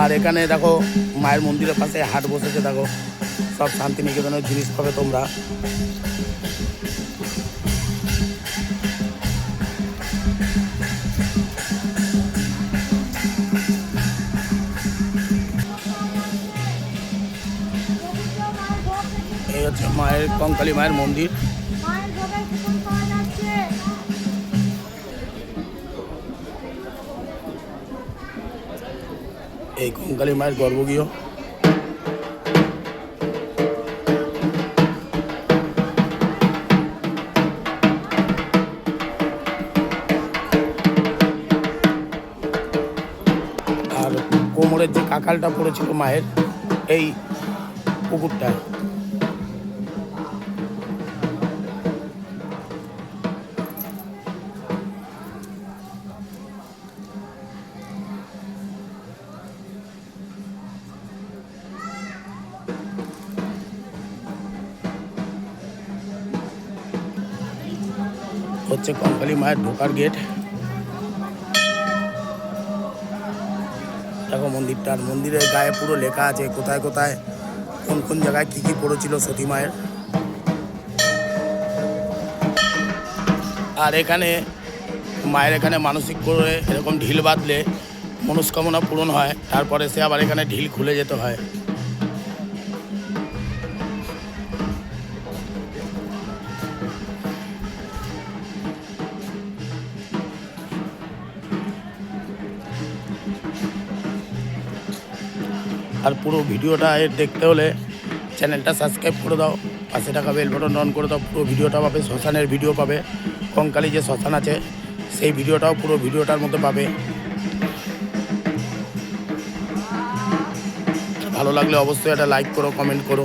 আর এখানে দেখো মায়ের মন্দিরের পাশে হাট বসেছে, দেখো। সব শান্তিনিকেতনের জিনিস পাবে তোমরা। এই হচ্ছে মায়ের কঙ্কালী মায়ের মন্দির। এই কঙ্কালী মায়ের গর্ভগৃহ। আর কোমরের যে কাকালটা পড়েছিল মায়ের এই পুকুরটায়। হচ্ছে কঙ্কালী মায়ের ঢোকার গেট। দেখো মন্দিরটা, আর মন্দিরের গায়ে পুরো লেখা আছে কোথায় কোথায়, কোন কোন জায়গায় কী কী পড়েছিল সতী মায়ের। আর এখানে মায়ের এখানে মানসিক করে এরকম ঢিল বাঁধলে মনস্কামনা পূরণ হয়, তারপরে সে আবার এখানে ঢিল খুলে যেতে হয়। আর পুরো ভিডিওটা দেখতে হলে চ্যানেলটা সাবস্ক্রাইব করে দাও, পাশে টাকা বেল বটন অন করে দাও, পুরো ভিডিওটা পাবে, শ্মশানের ভিডিও পাবে, কঙ্কালি যে শ্মশান আছে, সেই ভিডিওটাও পুরো ভিডিওটার মধ্যে পাবে। ভালো লাগলে অবশ্যই একটা লাইক করো কমেন্ট করো।